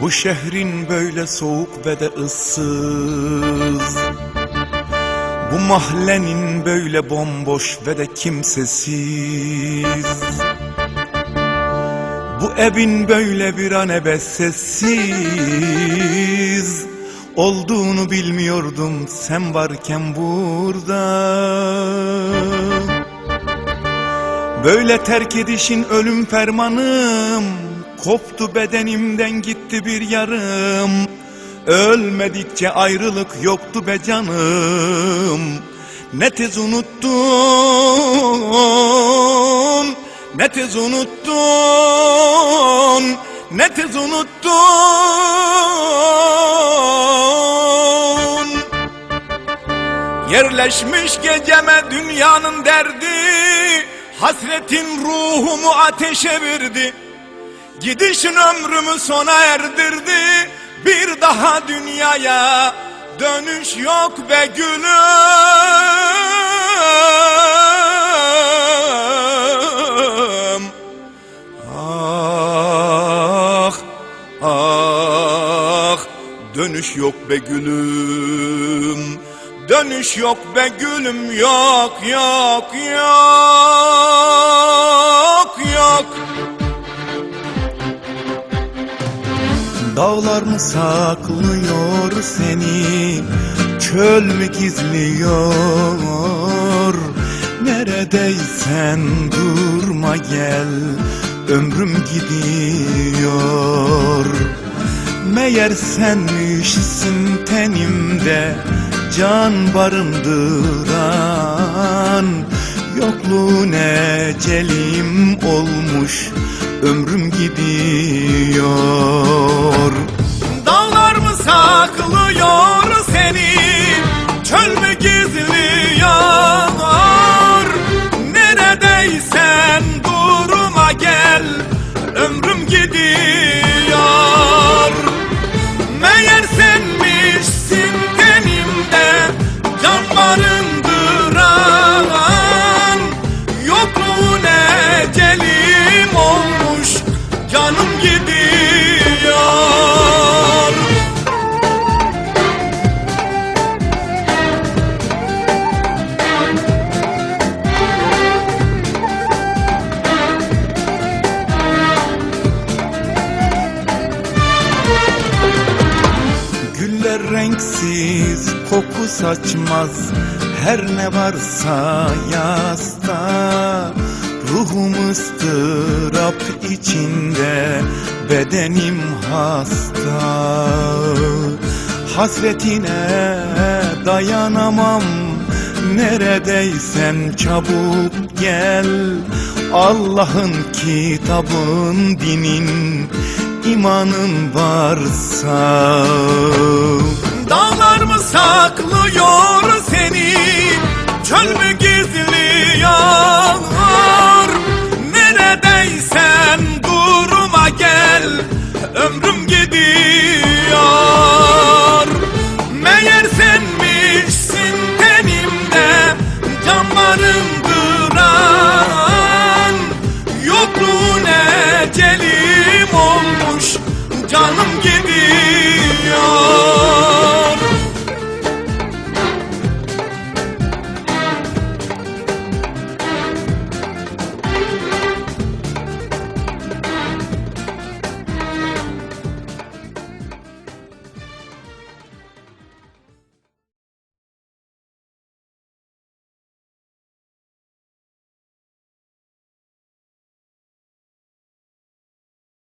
Bu şehrin böyle soğuk ve de ıssız. Bu mahallenin böyle bomboş ve de kimsesiz. Bu evin böyle bir an ebe sessiz. Olduğunu bilmiyordum sen varken burada. Böyle terk edişin ölüm fermanım Koptu bedenimden gitti bir yarım. Ölmedikçe ayrılık yoktu be canım. Ne tez unuttun Ne tez unuttun Ne tez unuttun. Yerleşmiş geceme dünyanın derdi Hasretin ruhumu ateşe verdi Gidişin ömrümü sona erdirdi. Bir daha dünyaya dönüş yok be gülüm. Ah ah dönüş yok be gülüm. Dönüş yok be gülüm yok yok yok Dağlar mı saklıyor seni? Çöl mü gizliyor? Neredeysen durma gel Ömrüm gidiyor. Meğer senmişsin tenimde Can barındıran. Yokluğun ecelim olmuş Ömrüm gidiyor saklıyor seni. Çöl mü gizliyor Neredeysen duruma gel. Ömrüm gidiyor Renksiz, koku saçmaz Her ne varsa yasta. Ruhum ıstırap içinde Bedenim hasta. Hasretine dayanamam Neredeysen çabuk gel. Allah'ın kitabın dinin imanın varsa Dağlar mı saklıyor seni? Çöl mü gizliyor Neredeysen duruma gel Ömrüm gidiyor. Meğer senmişsin tenimde Canlarım